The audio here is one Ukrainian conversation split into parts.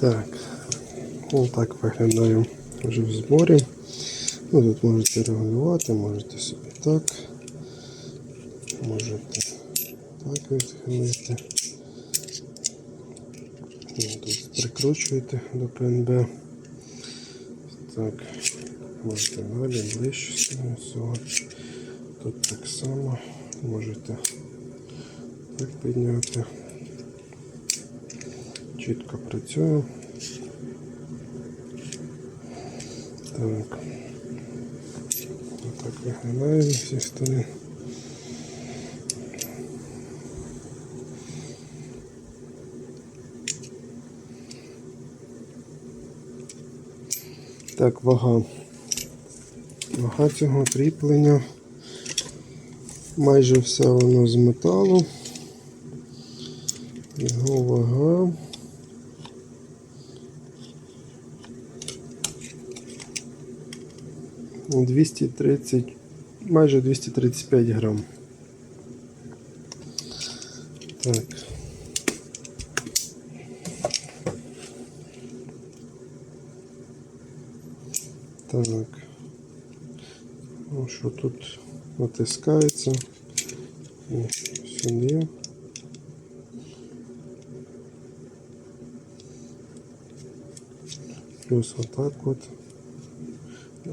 Так, ось так виглядає вже в зборі. Ну, тут можете регулювати, можете собі так, можете так відхилити. Ну, Тут прикручуєте до ПНБ. Так, можете далі, ближче всього. Тут так само можете так підняти. Чітко працює. Так. Отак виглядає зі всіх сторон. Так, вага. Вага цього кріплення. Майже все воно з металу. Його вага. 230, майже 235 грам. Так. Так. Ну, що тут натискається і сюди. Плюс отак от.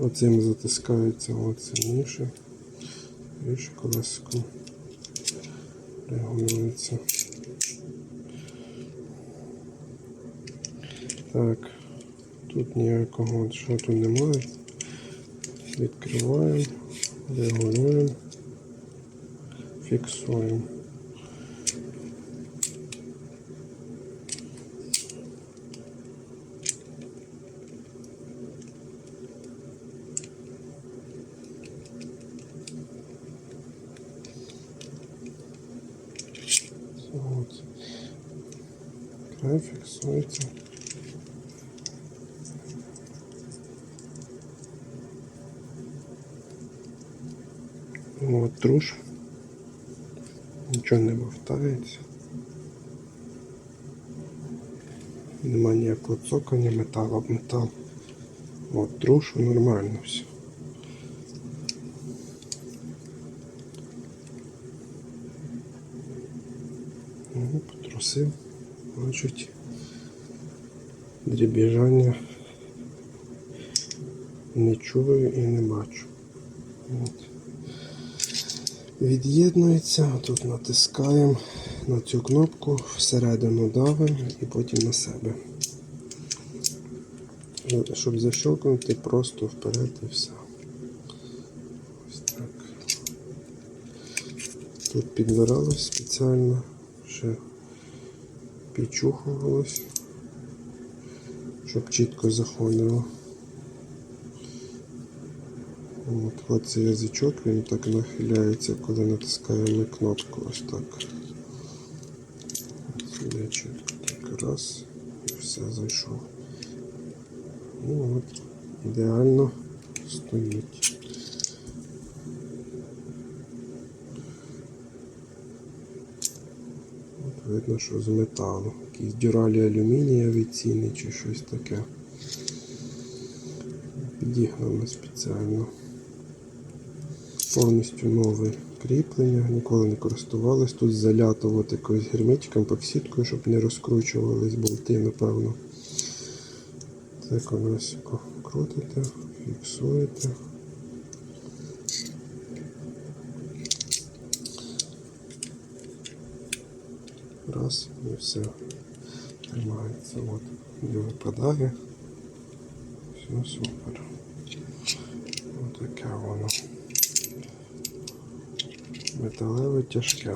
Оцим затискається сильніше. Більше колесико регулюється. Так, тут ніякого шоту немає. Відкриваємо, регулюємо, фіксуємо. От. Край фіксується. От труш. Нічого не вовтається. Нема ніякого цокання, метал об метал. От трушу нормально все. Ну, потрусив, дрібіжання не чую і не бачу. От. Від'єднується, тут натискаємо на цю кнопку, всередину давимо і потім на себе. Щоб защелкнути, просто вперед і все. Ось так. Тут підбиралось спеціально, ще підчухувалось, щоб чітко заходило. От, от цей язичок, він так нахиляється, коли натискаємо кнопку ось так. Сюди чітко так раз і все зайшов. І от ідеально стоїть. Видно, що з металу. Якісь дюралі алюмінієві ціни чи щось таке. Підігнано спеціально. Повністю нове кріплення, ніколи не користувались. Тут залято от якоюсь герметиком, поксіткою, щоб не розкручувались болти, напевно. Це колесико крутите, фіксуєте. Раз і все. Тримається. От, не випадає. Все супер. Отаке воно. Металеве тяжке.